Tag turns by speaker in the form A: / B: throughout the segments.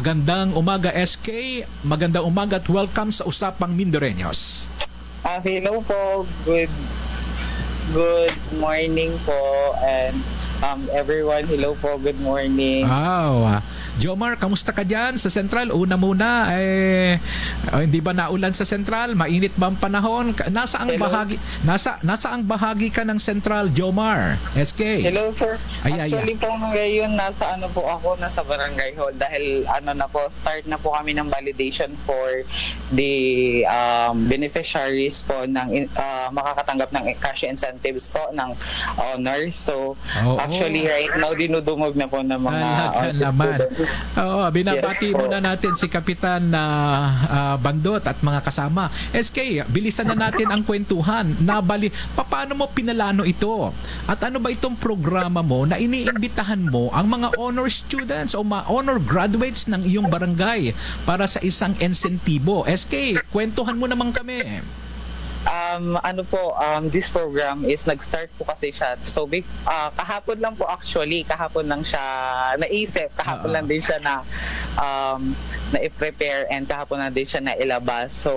A: Magandang umaga SK, magandang umaga at welcome sa Usapang Mindoreños.
B: Ah, hello po. Good good morning po and um everyone, hello po. Good morning.
A: Wow. Jomar, kamusta ka dyan sa Central? Una muna, eh, oh, hindi ba naulan sa Central? Mainit ba ang panahon? Nasa ang
B: Hello.
A: bahagi, nasa, nasa ang bahagi ka ng Central, Jomar? SK?
B: Hello sir.
A: Ay, ay,
B: Actually po ngayon nasa ano po ako nasa barangay hall dahil ano na po start na po kami ng validation for the um, beneficiaries po ng ah, makakatanggap ng cash incentives po ng honors. So
A: Oo.
B: actually right now dinudumog na po ng mga
A: Talaga
B: honors
A: naman. Oo, binabati
B: Yes,
A: muna natin si Kapitan na Bandot at mga kasama. SK, bilisan na natin ang kwentuhan. Nabali, paano mo pinalano ito? At ano ba itong programa mo na iniimbitahan mo ang mga honor students o mga honor graduates ng iyong barangay para sa isang insentibo? SK, kwentuhan mo naman kami.
B: Um, ano po, um, this program is nag-start po kasi siya. So, big, ah, kahapon lang po actually, kahapon lang siya naisip, kahapon
A: Oo.
B: lang din siya na um, na-prepare and kahapon lang din siya na ilabas. So,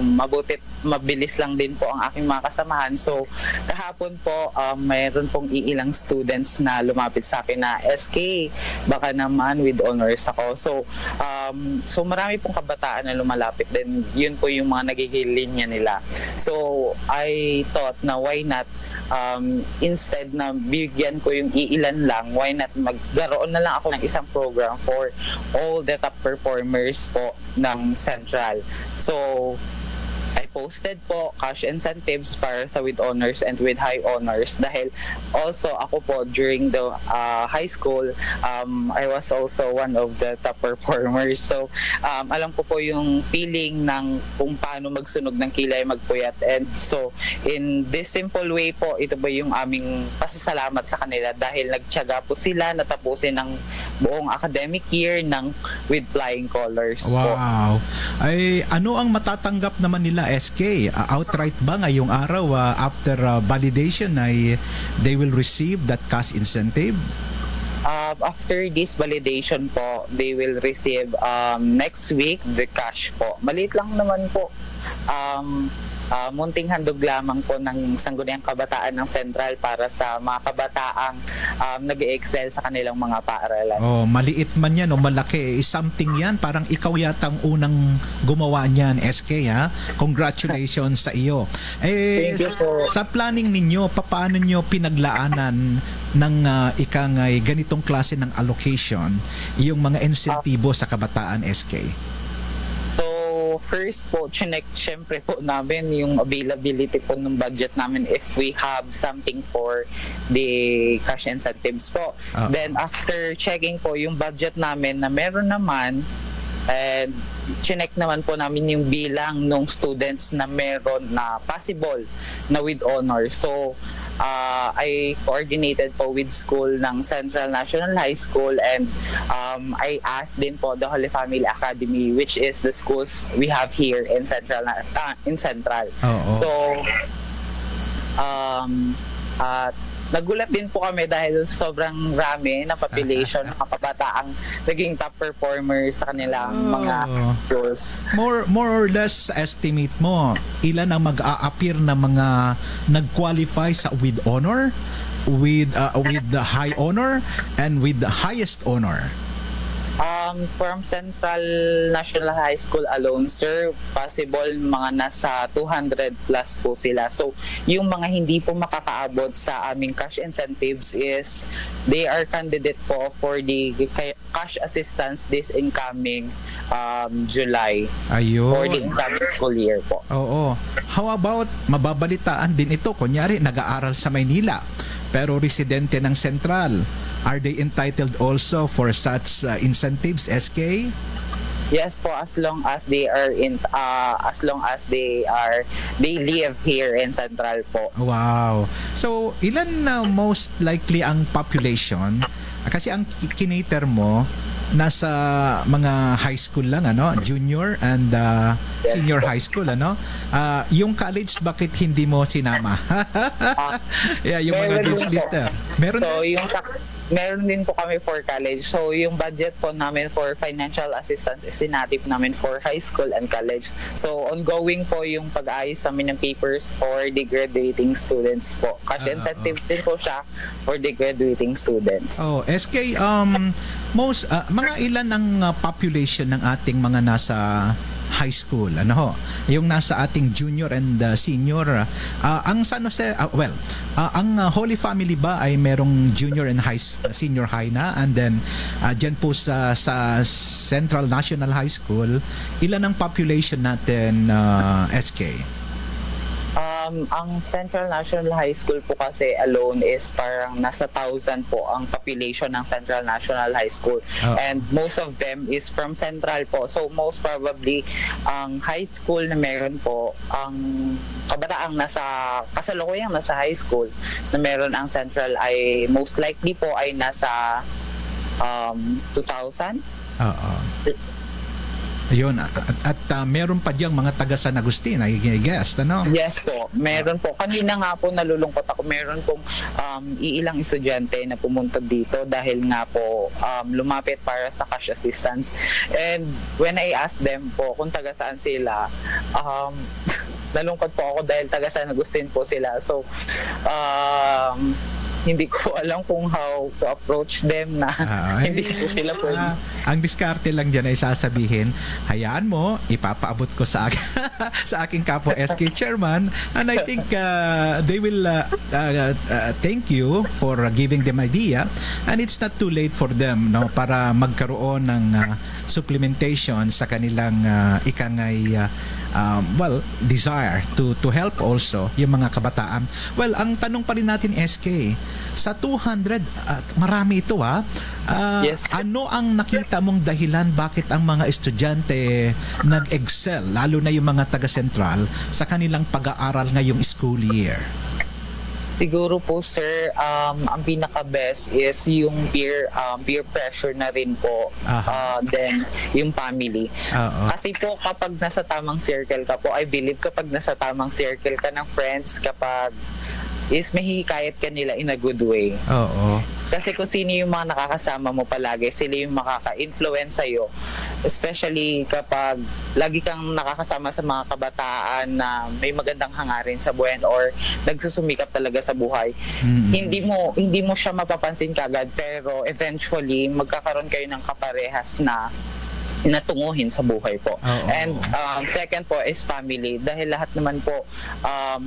B: mabutit, mabilis lang din po ang aking mga kasamahan. So, kahapon po, um, mayroon pong iilang students na lumapit sa akin na SK, baka naman with honors ako. So, um, so marami pong kabataan na lumalapit din. Yun po yung mga nagiging linya nila. So, I thought na why not um, instead na bigyan ko yung iilan lang, why not magkaroon na lang ako ng isang program for all the top performers po ng Central. So, posted po cash incentives para sa with honors and with high honors dahil also ako po during the uh, high school um, I was also one of the top performers so um, alam ko po yung feeling ng kung paano magsunog ng kilay magpuyat and so in this simple way po ito ba yung aming pasasalamat sa kanila dahil nagtiyaga po sila natapusin ng buong academic year ng with flying colors po.
A: Wow. Ay ano ang matatanggap naman nila SK? Uh, outright ba ngayong araw uh, after uh, validation ay they will receive that cash incentive?
B: Um, after this validation po, they will receive um, next week the cash po. Maliit lang naman po. Um, ah, munting handog lamang po ng Sangguniang Kabataan ng Central para sa mga kabataang um, nag excel sa kanilang mga paaralan.
A: Oh, maliit man yan o malaki, eh, something yan. Parang ikaw yata ang unang gumawa niyan, SK ha. Congratulations sa iyo. Eh,
B: Thank you po.
A: sa planning ninyo, paano nyo pinaglaanan ng uh, ikang uh, ganitong klase ng allocation yung mga insentibo sa kabataan, SK?
B: So, first po, chinek syempre po namin yung availability po ng budget namin if we have something for the cash incentives po.
A: Ah.
B: Then, after checking po yung budget namin na meron naman, and chinek naman po namin yung bilang ng students na meron na possible na with honor. So, uh, I coordinated po with school ng Central National High School and um, I asked din po the Holy Family Academy which is the schools we have here in Central ah, in Central.
A: Oo.
B: So um at nagulat din po kami dahil sobrang rami ng population ng kabataang naging top performers sa kanilang
A: Oh.
B: mga schools.
A: More more or less estimate mo ilan ang mag-a-appear na mga nag-qualify sa with honor with uh, with the high honor and with the highest honor.
B: Um, from Central National High School alone, sir, possible mga nasa 200 plus po sila. So, yung mga hindi po makakaabot sa aming cash incentives is they are candidate po for the ca- cash assistance this incoming um, July for the
A: Ayun.
B: incoming school year po.
A: Oo. How about mababalitaan din ito? Kunyari, nag-aaral sa Maynila pero residente ng Central. Are they entitled also for such uh, incentives, SK?
B: Yes po, as long as they are in, uh, as long as they are, they live here in Central po.
A: Wow. So, ilan na most likely ang population? Kasi ang ki- kinater mo nasa mga high school lang ano, junior and uh,
B: Yes,
A: senior
B: po.
A: high school ano. Ah, yung college bakit hindi mo sinama? yeah, yung mga
B: Meron
A: guest
B: din po.
A: lister. Meron
B: So, yung sa meron din po kami for college. So, yung budget po namin for financial assistance is sinatip namin for high school and college. So, ongoing po yung pag-ayos namin ng papers for the graduating students po. Kasi
A: Ah,
B: incentive din po siya for the graduating students.
A: Oh, SK um most ah, mga ilan ang ah, population ng ating mga nasa high school ano ho? Yung nasa ating junior and ah, senior. Ah, ang San Jose ah, well ah, ang ah, Holy Family ba ay merong junior and high s- senior high na? And then uh, diyan po sa sa Central National High School ilan ang population natin ah, SK
B: Um, ang Central National High School po kasi alone is parang nasa thousand po ang population ng Central National High School.
A: Oh.
B: And most of them is from Central po. So most probably, ang high school na meron po, ang kabataang nasa, kasalukuyang nasa high school na meron ang Central ay most likely po ay nasa um, 2,000.
A: Oo. Ayun, at, at ah, meron pa diyang mga taga San Agustin, I guess, ano?
B: Yes po, meron po. Kanina nga po nalulungkot ako, meron pong um, iilang estudyante na pumunta dito dahil nga po um, lumapit para sa cash assistance. And when I asked them po kung taga saan sila, um, nalungkot po ako dahil taga San Agustin po sila. So, um, hindi ko alam kung how to approach them na
A: Ah,
B: hindi po sila po.
A: Ah, ang diskarte lang dyan ay sasabihin, hayaan mo, ipapaabot ko sa akin, sa aking kapo SK chairman and I think uh, they will uh, uh, uh, thank you for uh, giving them idea and it's not too late for them no para magkaroon ng uh, supplementation sa kanilang uh, ikangay uh, um, well desire to to help also yung mga kabataan. Well ang tanong pa rin natin SK sa 200 at marami ito ha? Ah,
B: Yes.
A: ano ang nakita mong dahilan bakit ang mga estudyante nag-excel lalo na yung mga taga Central sa kanilang pag-aaral ngayong school year
B: Siguro po sir, um, ang pinaka-best is yung peer um, peer pressure na rin po. Uh, then yung family.
A: Oo.
B: Kasi po kapag nasa tamang circle ka po, I believe kapag nasa tamang circle ka ng friends, kapag is mahihikayat ka nila in a good way.
A: Oo.
B: Kasi kung sino yung mga nakakasama mo palagi, sila yung makaka-influence sa'yo. Especially kapag lagi kang nakakasama sa mga kabataan na may magandang hangarin sa buhay or nagsusumikap talaga sa buhay.
A: Mm.
B: Hindi mo hindi mo siya mapapansin kagad pero eventually magkakaroon kayo ng kaparehas na natunguhin sa buhay po.
A: Oo.
B: And um, second po is family dahil lahat naman po um,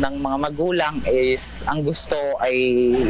B: ng mga magulang is ang gusto ay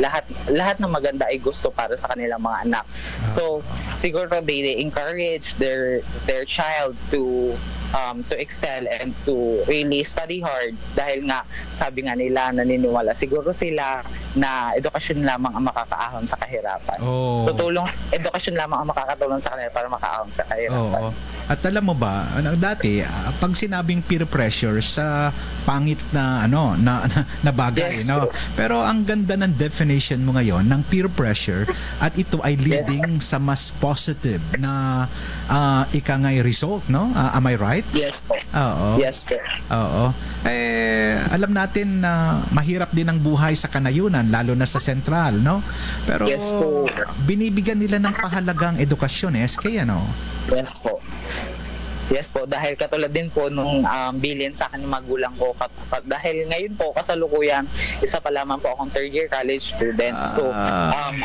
B: lahat lahat ng maganda ay gusto para sa kanilang mga anak. So siguro they, they encourage their their child to um, to excel and to really study hard dahil nga sabi nga nila naniniwala siguro sila na edukasyon lamang ang makakaahon sa kahirapan.
A: Oo.
B: Tutulong edukasyon lamang ang makakatulong sa kanila para makaahon sa kahirapan.
A: Oo. At alam mo ba, ano, dati ah, pag sinabing peer pressure sa pangit na ano na na, na bagay,
B: Yes,
A: no.
B: bro.
A: Pero ang ganda ng definition mo ngayon ng peer pressure at ito ay leading sa mas positive na uh, ikangay result, no? Ah, am I right?
B: Yes po.
A: Oo.
B: Yes po.
A: Oo. Eh, alam natin na mahirap din ang buhay sa kanayunan, lalo na sa sentral, no? Pero
B: Yes po.
A: binibigyan nila ng pahalagang edukasyon, eh, SK, ano?
B: Yes po. Yes po, dahil katulad din po nung um, bilin sa akin ng magulang ko. Kat, kat- dahil ngayon po, kasalukuyan, isa pa lamang po akong third year college student. So,
A: Ah.
B: um,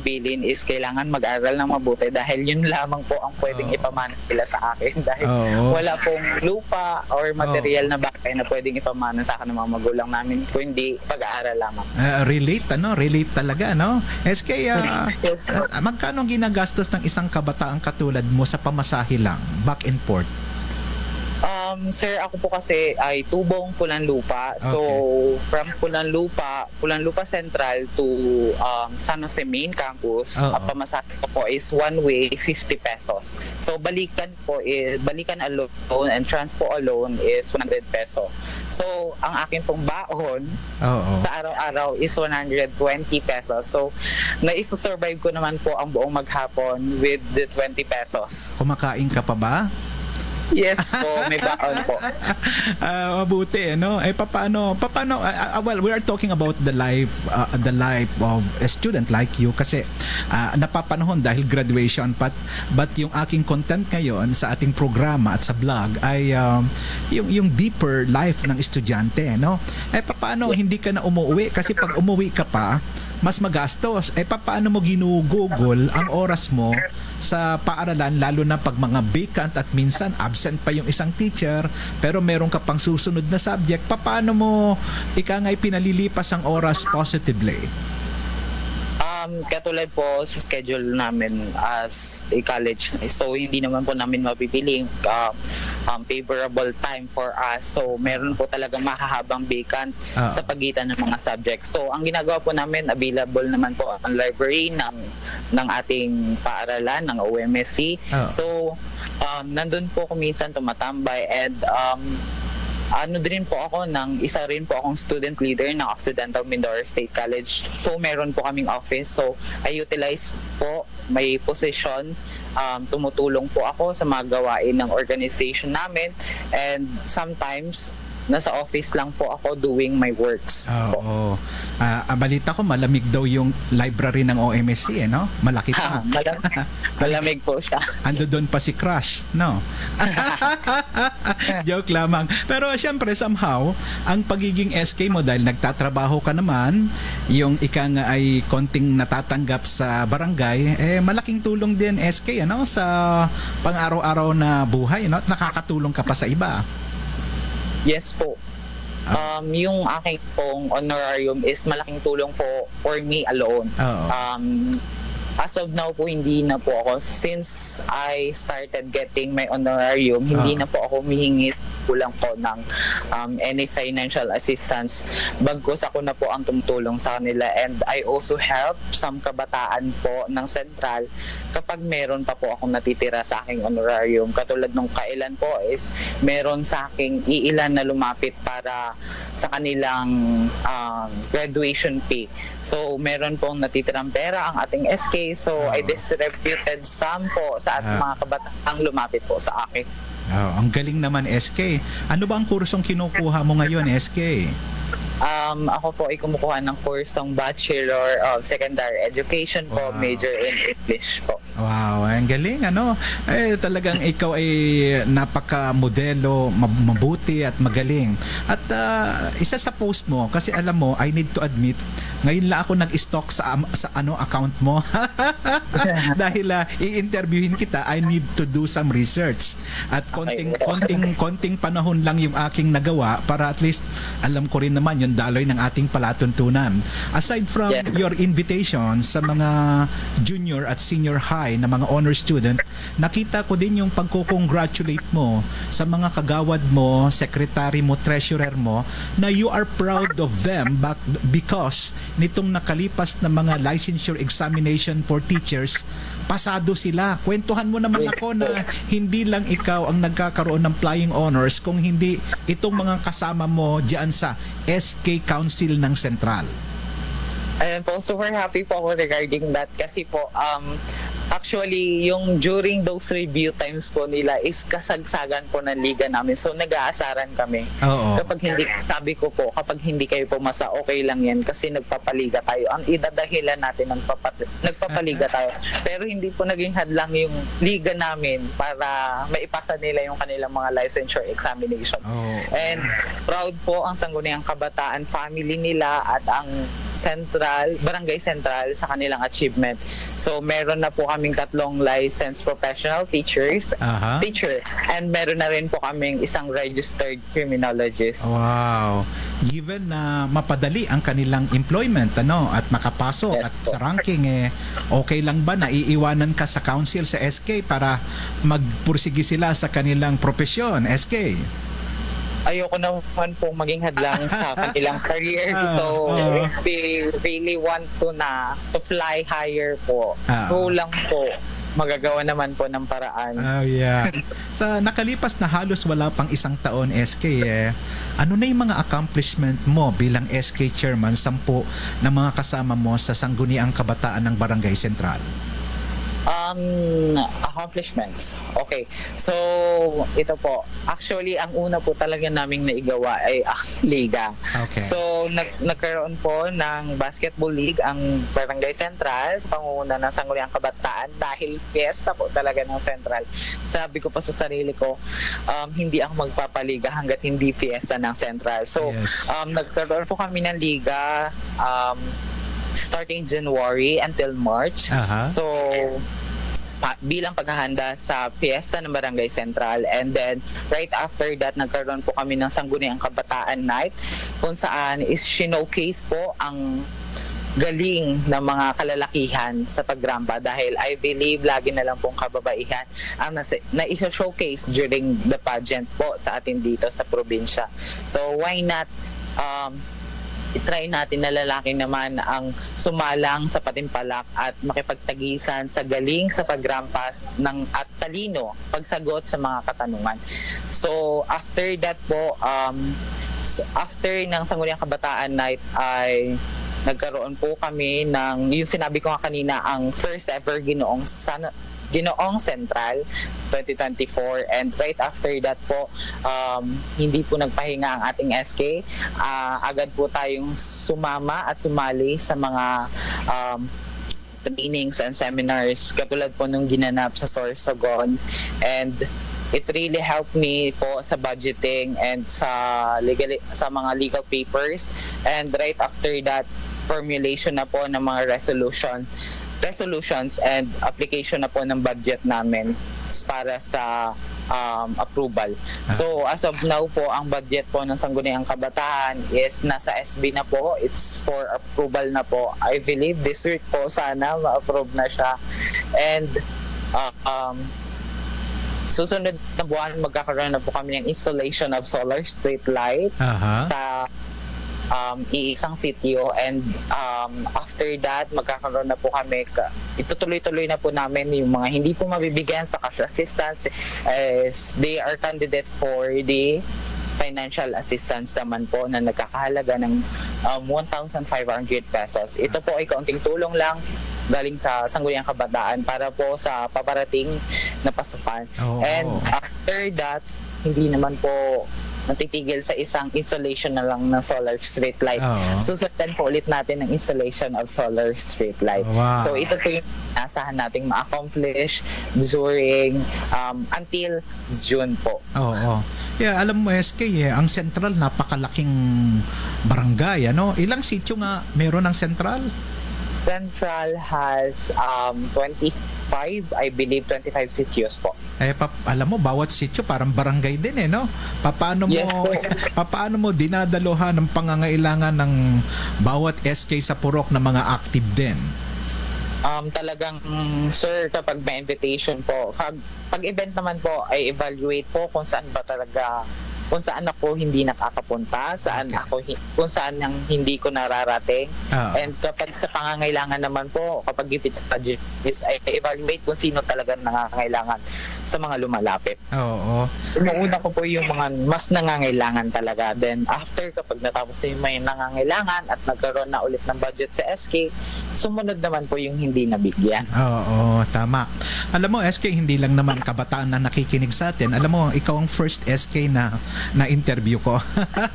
B: bilin is kailangan mag-aral ng mabuti dahil yun lamang po ang pwedeng
A: Oo.
B: ipamana nila sa akin. Dahil
A: Oo.
B: wala pong lupa or material na bagay na pwedeng ipamana sa akin ng mga magulang namin kundi pag-aaral lamang.
A: Ah, relate, ano? Relate talaga, no? SK, ah,
B: Yes.
A: ah, magkano ginagastos ng isang kabataang katulad mo sa pamasahe lang, back and forth?
B: Um, sir, ako po kasi ay tubong Pulanlupa. So, from Pulanlupa, Pulanlupa Central to um, San Jose Main Campus, ang pamasahe ko po is one way 50 pesos. So, balikan po is balikan alone and transpo alone is 100 peso. So, ang akin pong baon
A: Oo.
B: sa araw-araw is 120 pesos. So, naiso-survive ko naman po ang buong maghapon with the 20 pesos.
A: Kumakain ka pa ba?
B: Yes po, may baon po.
A: Ah, mabuti no? Eh paano paano ah, ah, well we are talking about the life ah, the life of a student like you kasi ah, napapanahon dahil graduation but but yung aking content ngayon sa ating programa at sa vlog ay um, yung yung deeper life ng estudyante no? Eh paano hindi ka na umuwi? Kasi pag umuwi ka pa mas magastos. Eh paano mo ginugugol ang oras mo sa paaralan lalo na pag mga vacant at minsan absent pa yung isang teacher pero meron ka pang susunod na subject, paano mo ika nga'y pinalilipas ang oras positively?
B: Um, katulad po sa schedule namin as a college. So, hindi naman po namin mapipili yung um, um, favorable time for us. So, meron po talagang mahahabang vacant
A: Ah.
B: sa pagitan ng mga subjects. So, ang ginagawa po namin, available naman po ang library ng, ng ating paaralan, ng OMSC.
A: Ah.
B: So, um, nandun po ako minsan tumatambay and um, ano din po ako ng isa rin po akong student leader ng Occidental Mindoro State College. So meron po kaming office. So I utilize po may position um, tumutulong po ako sa mga gawain ng organization namin and sometimes nasa office lang po ako doing my works. po.
A: Oo. Ah, ah, balita ko malamig daw yung library ng OMSC eh, no? Malaki
B: Ha,
A: pa.
B: malamig, malamig po siya.
A: Ando doon pa si Crush, no? Joke lamang. Pero syempre somehow, ang pagiging SK mo dahil nagtatrabaho ka naman, yung ika nga ay konting natatanggap sa barangay, eh malaking tulong din SK ano sa pang-araw-araw na buhay, no? At Nakakatulong ka pa sa iba.
B: Yes po. Um, yung aking pong honorarium is malaking tulong po for me alone.
A: Oo.
B: Um, as of now po, hindi na po ako. Since I started getting my honorarium, hindi
A: Ah.
B: na po ako humihingi kulang po ng um, any financial assistance. Bagkus ako na po ang tumutulong sa kanila and I also help some kabataan po ng Central kapag meron pa po akong natitira sa aking honorarium. Katulad nung kailan po is meron sa aking iilan na lumapit para sa kanilang um, graduation pay. So, meron pong natitirang pera ang ating SK. So, I
A: Ah.
B: distributed some po sa ating
A: Ah.
B: mga kabataang lumapit po sa akin.
A: Oh, ang galing naman SK. Ano ba ang kursong kinukuha mo ngayon SK?
B: Um, ako po ay kumukuha ng course ng Bachelor of Secondary Education po,
A: Wow.
B: major in English po.
A: Wow, ang galing ano. Eh talagang ikaw ay napaka-modelo, mab- mabuti at magaling. At ah, isa sa post mo kasi alam mo, I need to admit, ngayon lang ako nag-stalk sa sa ano account mo. Dahil ah, i-interviewin kita, I need to do some research. At konting konting konting panahon lang yung aking nagawa para at least alam ko rin naman yung daloy ng ating palatuntunan. Aside from
B: Yes.
A: your invitation sa mga junior at senior high na mga honor student, nakita ko din yung pagko-congratulate mo sa mga kagawad mo, secretary mo, treasurer mo, na you are proud of them but because nitong nakalipas na mga licensure examination for teachers, pasado sila. Kwentuhan mo naman ako na hindi lang ikaw ang nagkakaroon ng flying honors kung hindi itong mga kasama mo diyan sa SK Council ng Central.
B: Ayan po, super happy po ako regarding that kasi po, um, actually, yung during those review times po nila is kasagsagan po ng liga namin. So, nag-aasaran kami.
A: Oo.
B: Kapag hindi, sabi ko po, kapag hindi kayo pumasa, okay lang yan kasi nagpapaliga tayo. Ang idadahilan natin, nagpapat, nagpapaliga tayo. Pero hindi po naging hadlang yung liga namin para maipasa nila yung kanilang mga licensure examination.
A: Oo.
B: And proud po ang Sangguniang Kabataan family nila at ang Central, Barangay Central sa kanilang achievement. So meron na po kaming tatlong licensed professional teachers,
A: Aha.
B: teacher, and meron na rin po kaming isang registered criminologist.
A: Wow. Given na mapadali ang kanilang employment ano at makapasok
B: Yes
A: at
B: po.
A: sa ranking eh okay lang ba na iiwanan ka sa council sa SK para magpursige sila sa kanilang profesyon SK?
B: Ayoko naman po maging hadlang sa kanilang career.
A: Ah,
B: So,
A: ah.
B: if they really want to na to fly higher po,
A: Ah.
B: go lang po. Magagawa naman po ng paraan.
A: Oh yeah. sa nakalipas na halos wala pang isang taon SK eh, ano na yung mga accomplishment mo bilang SK chairman sampu ng mga kasama mo sa Sangguniang Kabataan ng Barangay Sentral?
B: Um, accomplishments. Okay. So, ito po. Actually, ang una po talaga naming naigawa ay ang liga.
A: Okay.
B: So, nag nagkaroon po ng basketball league ang Barangay Central sa pangunguna ng Sangguniang Kabataan dahil fiesta po talaga ng Central. Sabi ko pa sa sarili ko, um, hindi ako magpapaliga hanggat hindi fiesta ng Central. So,
A: Yes.
B: um, nagkaroon po kami ng liga um, starting January until March.
A: Aha.
B: So, pa- bilang paghahanda sa fiesta ng Barangay Central and then right after that nagkaroon po kami ng Sangguniang Kabataan Night kung saan is showcase po ang galing ng mga kalalakihan sa pagrampa dahil I believe lagi na lang pong kababaihan ang nasa, na showcase during the pageant po sa atin dito sa probinsya. So why not um, itry natin na lalaki naman ang sumalang sa patimpalak at makipagtagisan sa galing sa pagrampas ng at talino pagsagot sa mga katanungan. So after that po um so after ng Sangguniang Kabataan Night ay nagkaroon po kami ng yung sinabi ko nga kanina ang first ever ginoong san Ginoong Central 2024 and right after that po um, hindi po nagpahinga ang ating SK Ah, agad po tayong sumama at sumali sa mga um, trainings and seminars katulad po nung ginanap sa Sorsogon. And it really helped me po sa budgeting and sa legal sa mga legal papers. And right after that formulation na po ng mga resolution resolutions and application na po ng budget namin para sa um, approval. So as of now po ang budget po ng Sangguniang Kabataan is nasa SB na po. It's for approval na po. I believe this week po sana ma-approve na siya. And uh, um, susunod na buwan magkakaroon na po kami ng installation of solar street light
A: Aha.
B: sa um, iisang sitio and um, after that magkakaroon na po kami ka- itutuloy-tuloy na po namin yung mga hindi po mabibigyan sa cash assistance as they are candidate for the financial assistance naman po na nagkakahalaga ng um, 1,500 pesos. Ito po ay kaunting tulong lang galing sa Sangguniang Kabataan para po sa paparating na pasukan.
A: Oo.
B: And after that, hindi naman po natitigil sa isang installation na lang ng solar street light.
A: Oo.
B: Susundan po ulit natin ng installation of solar street light.
A: Wow.
B: So ito po yung asahan nating ma-accomplish during um, until June po.
A: Oo. Yeah, alam mo SK, eh, ang Central napakalaking barangay, ano? Ilang sityo nga meron ng Central?
B: Central has um, 25, I believe 25 sitios po.
A: Eh, pa, alam mo, bawat sityo parang barangay din eh, no? Paano mo,
B: Yes
A: paano mo dinadalohan ng pangangailangan ng bawat SK sa Purok na mga active din?
B: um, talagang sir kapag may invitation po pag, pag event naman po ay evaluate po kung saan ba talaga kung saan ako hindi nakakapunta, saan
A: Okay.
B: ako kung saan ang hindi ko nararating.
A: Ah.
B: And kapag sa pangangailangan naman po, kapag it's budget is ay evaluate kung sino talaga nangangailangan sa mga lumalapit.
A: Oo.
B: Inuuna ko po yung mga mas nangangailangan talaga. Then after kapag natapos na yung may nangangailangan at nagkaroon na ulit ng budget sa SK, sumunod naman po yung hindi nabigyan.
A: Oo, tama. Alam mo, SK, hindi lang naman kabataan na nakikinig sa atin. Alam mo, ikaw ang first SK na na interview ko.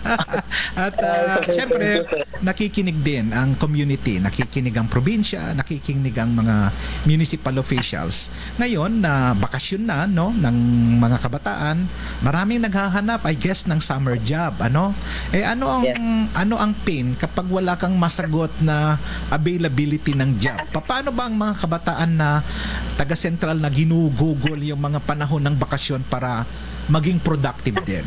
A: At uh, syempre, nakikinig din ang community, nakikinig ang probinsya, nakikinig ang mga municipal officials. Ngayon na bakasyon na no ng mga kabataan, maraming naghahanap I guess ng summer job, ano? Eh ano ang
B: Yes.
A: ano ang pain kapag wala kang masagot na availability ng job? Paano ba ang mga kabataan na taga central na ginugugol yung mga panahon ng bakasyon para maging productive din?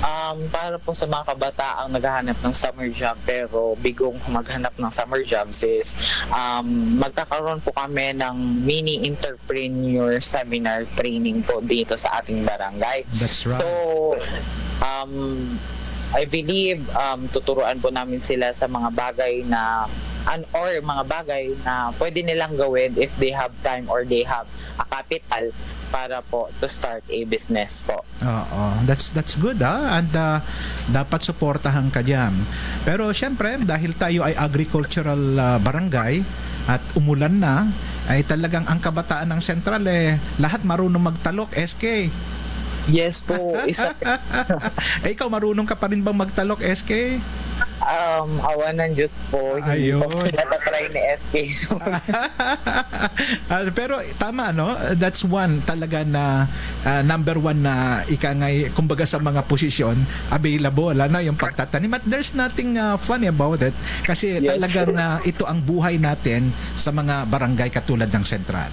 B: Um, para po sa mga kabataang naghahanap ng summer job pero bigong maghanap ng summer jobs is um, magkakaroon po kami ng mini entrepreneur seminar training po dito sa ating barangay.
A: That's right.
B: So, um, I believe um, tuturuan po namin sila sa mga bagay na an or mga bagay na pwede nilang gawin if they have time or they have a capital para po to start a business po.
A: Oo, that's that's good ah and uh, dapat suportahan ka diyan. Pero syempre dahil tayo ay agricultural uh, barangay at umulan na ay talagang ang kabataan ng Central eh lahat marunong magtalok SK.
B: Yes po, isa
A: eh, ikaw marunong ka pa rin bang magtalok SK?
B: um, awa ng Diyos po. Hindi po
A: Ayun.
B: natatry ni SK.
A: Ah, pero tama no that's one talaga na ah, number one na ika ngay kumbaga sa mga posisyon available ano yung pagtatanim at there's nothing ah, funny about it kasi
B: Yes.
A: talagang ah, ito ang buhay natin sa mga barangay katulad ng Sentral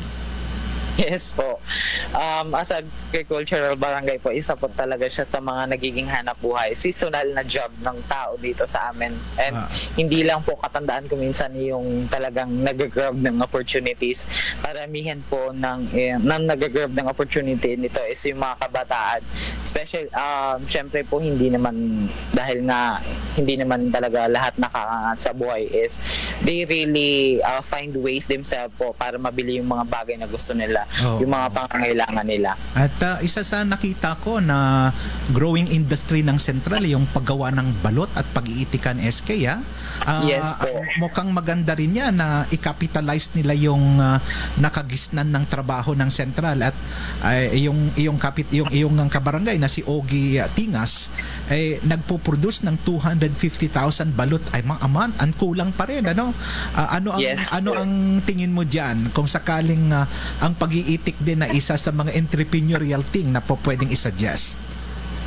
B: Yes po. Um, as agricultural barangay po, isa po talaga siya sa mga nagiging hanap buhay. Seasonal na job ng tao dito sa amin. And
A: Ah.
B: hindi lang po katandaan ko minsan yung talagang nag-grab ng opportunities. Paramihan po ng, eh, ng nag-grab ng opportunity nito is yung mga kabataan. Special, um, syempre po hindi naman, dahil nga hindi naman talaga lahat nakakangat sa buhay is they really uh, find ways themselves po para mabili yung mga bagay na gusto nila
A: Oo.
B: yung mga pangangailangan nila.
A: At uh, isa sa nakita ko na growing industry ng Central yung paggawa ng balot at pag-iitikan SK ah. Ah,
B: Yes po.
A: Mukhang maganda rin yan na i-capitalize nila yung ah, nakagisnan ng trabaho ng Central at ay, yung yung kapit yung yung ang kabarangay na si Ogie ah, Tingas ay nagpo-produce ng 250,000 balot ay mga a month ang kulang pa rin ano Ah, ano ang
B: Yes
A: ano
B: po.
A: ang tingin mo diyan kung sakaling ah, ang pag-iitik din na isa sa mga entrepreneurial thing na po pwedeng i-suggest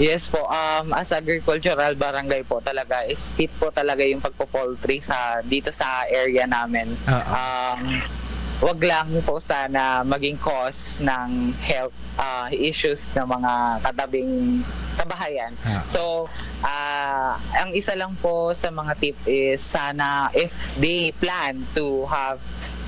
B: Yes po, um, as agricultural barangay po talaga, is fit po talaga yung pagpo-poultry sa, dito sa area namin.
A: Oo.
B: Um, wag lang po sana maging cause ng health uh, issues ng mga katabing kabahayan.
A: Ah.
B: So, ah, ang isa lang po sa mga tip is sana if they plan to have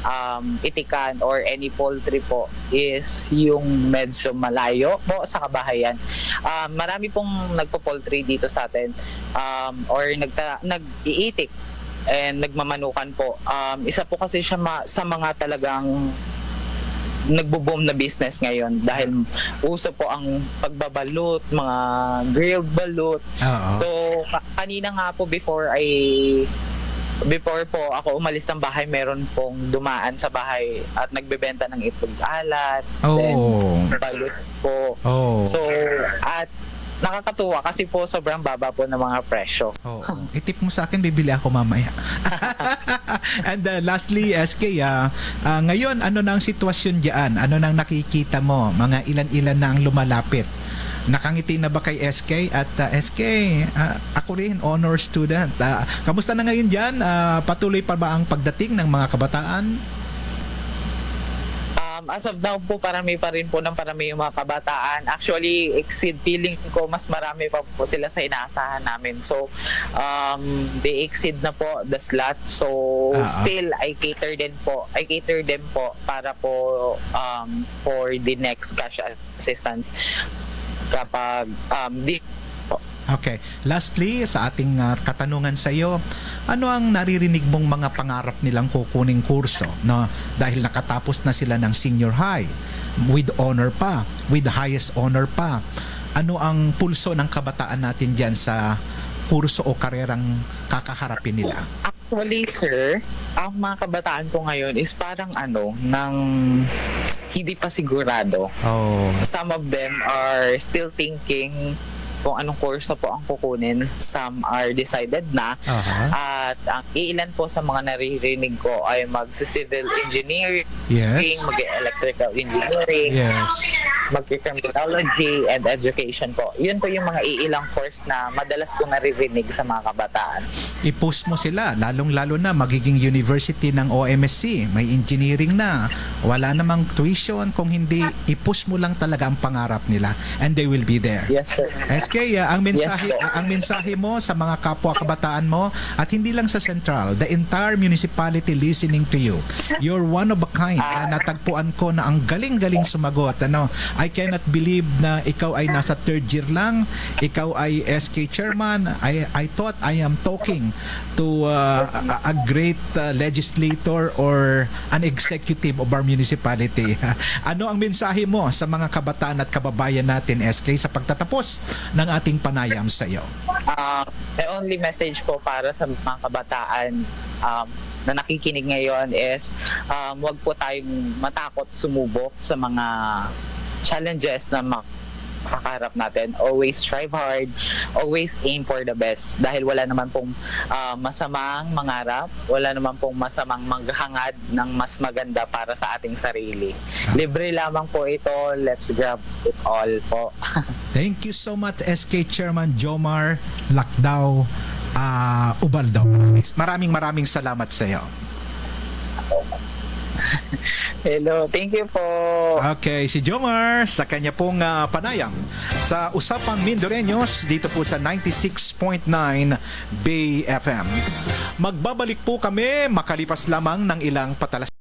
B: um, itikan or any poultry po is yung medyo malayo po sa kabahayan. Um, marami pong nagpo-poultry dito sa atin um, or nagta- nag-iitik and nagmamanukan po. Um, isa po kasi siya ma- sa mga talagang nagbo-boom na business ngayon dahil uso po ang pagbabalot, mga grilled balut.
A: Oo.
B: So, ka- kanina nga po before I before po ako umalis ng bahay, meron pong dumaan sa bahay at nagbebenta ng itlog alat,
A: Oh.
B: then balut po.
A: oh.
B: So, at nakakatuwa kasi po sobrang baba po ng mga presyo.
A: Oo. Itip mo sa akin, bibili ako mamaya. And uh, lastly, SK, ah, ah, ngayon, ano na ang sitwasyon diyan? Ano nang nakikita mo? Mga ilan-ilan na ang lumalapit? Nakangiti na ba kay SK? At ah, SK, ah, ako rin, honor student. Ah, kamusta na ngayon dyan? Ah, patuloy pa ba ang pagdating ng mga kabataan?
B: As of now po, parami pa rin po ng parami yung mga kabataan. Actually, exceed feeling ko, mas marami pa po sila sa inaasahan namin. So, um, they exceed na po the slot. So,
A: ah.
B: still, I cater din po. I cater din po para po um, for the next cash assistance kapag um, di
A: Okay. Lastly, sa ating ah, katanungan sa iyo, ano ang naririnig mong mga pangarap nilang kukuning kurso no dahil nakatapos na sila ng senior high with honor pa, with highest honor pa. Ano ang pulso ng kabataan natin diyan sa kurso o karerang kakaharapin nila?
B: Actually, sir, ang mga kabataan po ngayon is parang ano, ng hindi pa sigurado.
A: Oh.
B: Some of them are still thinking kung anong course na po ang kukunin. Some are decided na.
A: Aha.
B: At ang ilan po sa mga naririnig ko ay mag-civil engineering,
A: Yes.
B: mag-electrical engineering,
A: Yes.
B: mag-criminology and education po. Yun po yung mga iilang course na madalas ko naririnig sa mga kabataan.
A: i-post mo sila lalong-lalo na magiging university ng OMSC may engineering na wala namang tuition kung hindi i-push mo lang talaga ang pangarap nila and they will be there
B: Yes, sir.
A: SK, ah, ang mensahe
B: Yes, po.
A: ang mensahe mo sa mga kapwa kabataan mo at hindi lang sa Central, the entire municipality listening to you. You're one of a kind. Ah, natagpuan ko na ang galing-galing sumagot. Ano, I cannot believe na ikaw ay nasa third year lang. Ikaw ay SK chairman. I I thought I am talking to uh, a, a great uh, legislator or an executive of our municipality. ano ang mensahe mo sa mga kabataan at kababayan natin SK sa pagtatapos ng ating panayam sa iyo?
B: Uh, the only message po para sa mga kabataan, um, na nakikinig ngayon is um, wag po tayong matakot sumubok sa mga challenges na mak- makakarap natin. Always strive hard, always aim for the best. Dahil wala naman pong ah, masamang mangarap, wala naman pong masamang maghangad ng mas maganda para sa ating sarili. Libre lamang po ito, let's grab it all po.
A: Thank you so much SK Chairman Jomar Lakdaw ah, Ubaldo. Maraming maraming salamat sa iyo.
B: Hello, thank you po.
A: Okay, si Jomar sa kanya pong ah, panayam sa Usapang Mindoreños dito po sa 96.9 Bay FM. Magbabalik po kami makalipas lamang ng ilang patalas